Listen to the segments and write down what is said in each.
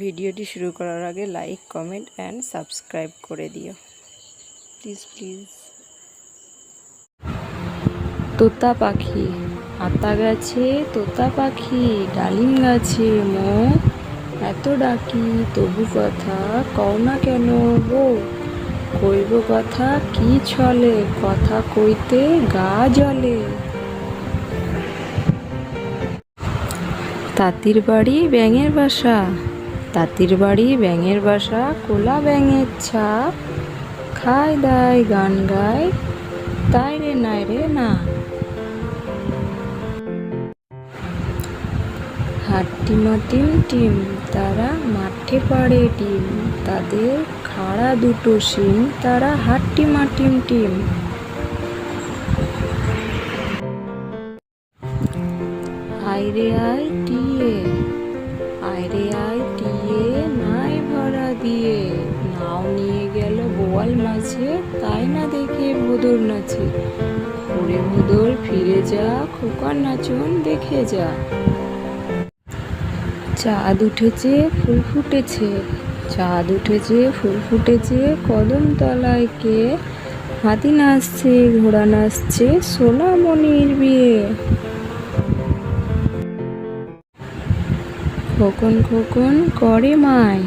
ভিডিওটি শুরু করার আগে লাইক কমেন্ট অ্যান্ড সাবস্ক্রাইব করে দিও। প্লিজ প্লিজ তোতা পাখি, আতা গাছে তোতা পাখি, ডালিম গাছে মো, এত ডাকি, তবু কথা কও না কেন গো? কইব কথা কি চলে কথা কইতে গা জ্বলে তাঁতির বাড়ি ব্যাঙের বাসা তাঁতির বাড়ি, ব্যাঙের বাসা, কোলা ব্যাঙের ছাপ। খায় দায়, গান গায়। তাই রে, নাই রে, না। হাট্টিমা টিম টিম, তারা মাঠে পাড়ে টিম তাদের খাড়া দুটো শিম, তারা হাট্টিমা টিম। টিম আইরে আই টিয়ে আইরে আই মাছে তাই না দেখে ভোদর নাচে। ওরে ভোদর ফিরে যা খোকার নাচন দেখে যা। চাঁদ উঠেছে, ফুল ফুটেছে। চাঁদ উঠেছে, ফুল ফুটেছে, কদম তলায় কে? হাতি নাচছে, ঘোড়া নাচছে, সোনামণির বিয়ে। খোকন খোকন করে মায়।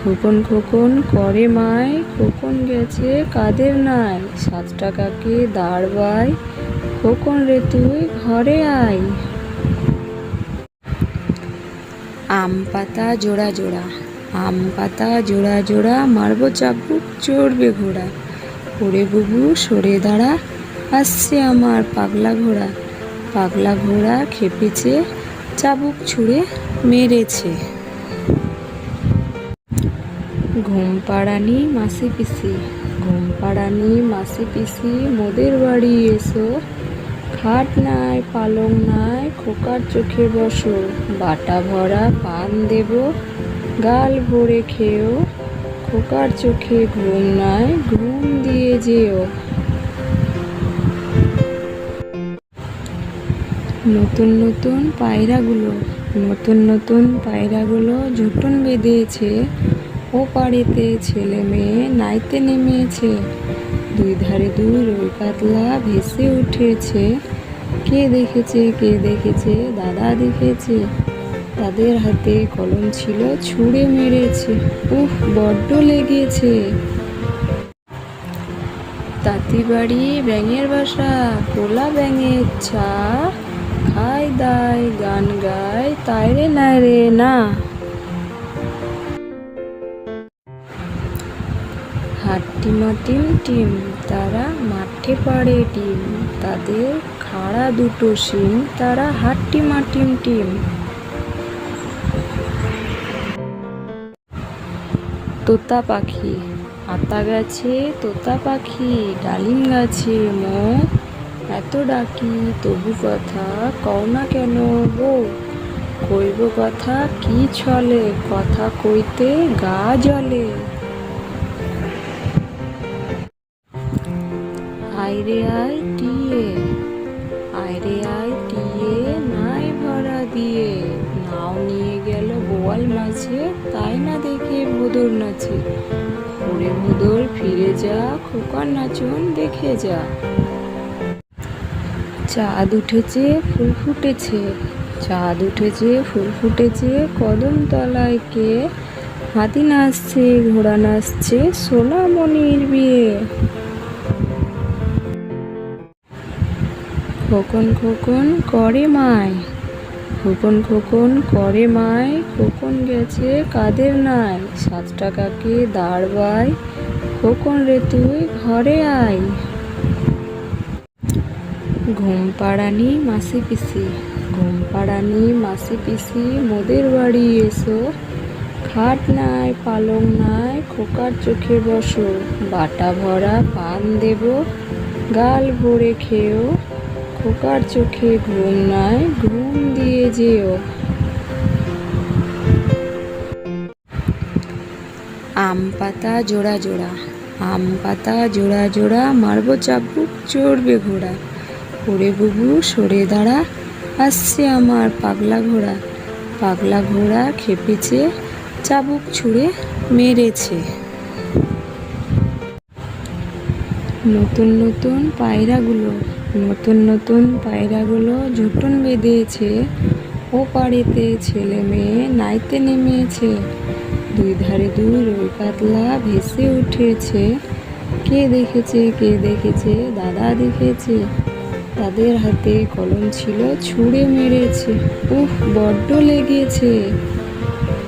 খোকন খোকন করে মায়, খোকন গেছে কাদের নাই সাত টাকাকে দাঁড়বাই খোকন রে তুই ঘরে আয়। আম পাতা জোড়া জোড়া, আম পাতা জোড়া জোড়া, মারবো চাবুক, চড়বে ঘোড়া। ওরে বুবু, সরে দাঁড়া, আসছে আমার পাগলা ঘোড়া। পাগলা ঘোড়া খেপেছে, চাবুক ছুঁড়ে মেরেছে। ঘুম পাড়ানি মাসি পিসি ঘুম পাড়ানি মাসি পিসি, মোদের বাড়ি এসো। খাট নাই, পালং নাই, খোকার চোখে বসো। বাটা ভরা পান দেব, গাল ভরে খেয়েও খোকার চোখে ঘুম নাই, ঘুম দিয়ে যেও। নতুন নতুন পায়রাগুলো, নতুন নতুন পায়রাগুলো ঝুটন বেঁধেছে। ও পাড়িতে ছেলে মেয়ে নাইতে নেমেছে। দুই ধারে দুই রই কাতলা ভেসে উঠেছে। কে দেখেছে কে দেখেছে, দাদা দেখেছে। তাদের হাতে কলম ছিল, ছুঁড়ে মেরেছে। উফ, বড্ড লেগেছে। তাঁতি বাড়ি ব্যাঙের বাসা কোলা ব্যাঙের ছা খায় দায়, গান গায়, তাই রে না রে, না। হাট্টিমা টিম টিম তারা মাঠে পাড়ে টিম তাদের খাড়া দুটো শিম তারা হাট্টিমা টিম টিম তোতা পাখি, আতা গাছে তোতা পাখি, ডালিম গাছে মো। এত ডাকি, তবু কথা কও না কেন গো? কইব কথা কি ছলে? কথা কইতে গা জ্বলে আইরে আই টিয়ে, আইরে আই টিয়ে নাই ভরা দিয়ে। নাও নিয়ে গেল বোয়াল মাছে তাই না দেখে ভোদর নাচে। ওরে ভোদর ফিরে যা, খোকার নাচন দেখে যা। চাঁদ উঠেছে, ফুল ফুটেছে। চাঁদ উঠেছে, ফুল ফুটেছে, কদম তলায় কে? হাতি নাচছে, ঘোড়া নাচছে, সোনামণির বিয়ে। খোকন খোকন করে মায় খোকন খোকন করে মায় খোকন গেছে কাদের নাই? সাত টাকাকে দাঁড়বাই খোকন রে তুই ঘরে আয় ঘুম পাড়ানি মাসি পিসি, ঘুম পাড়ানি মাসি পিসি, মোদের বাড়ি এসো। খাট নাই, পালং নাই, খোকার চোখে বসো। বাটা ভরা পান দেব, গাল ভরে খেয়েও খোকার চোখে ঘুম নাই, ঘুম দিয়ে যেও। আম পাতা জোড়া জোড়া, আম পাতা জোড়া জোড়া, মারবো চাবুক, চড়বে ঘোড়া। ওরে বুবু, সরে দাঁড়া, আসছে আমার পাগলা ঘোড়া। পাগলা ঘোড়া খেপেছে, চাবুক ছুঁড়ে মেরেছে। নতুন নতুন পায়রাগুলো নতুন নতুন পায়রাগুলো ঝুটুন বেঁধেছে। ও পাড়িতে ছেলে মেয়ে নাইতে নেমেছে। দুই ধারে দুই রই কাতলা ভেসে উঠেছে। কে দেখেছে কে দেখেছে, দাদা দেখেছে। তাদের হাতে কলম ছিল, ছুঁড়ে মেরেছে। উফ, বড্ড লেগেছে।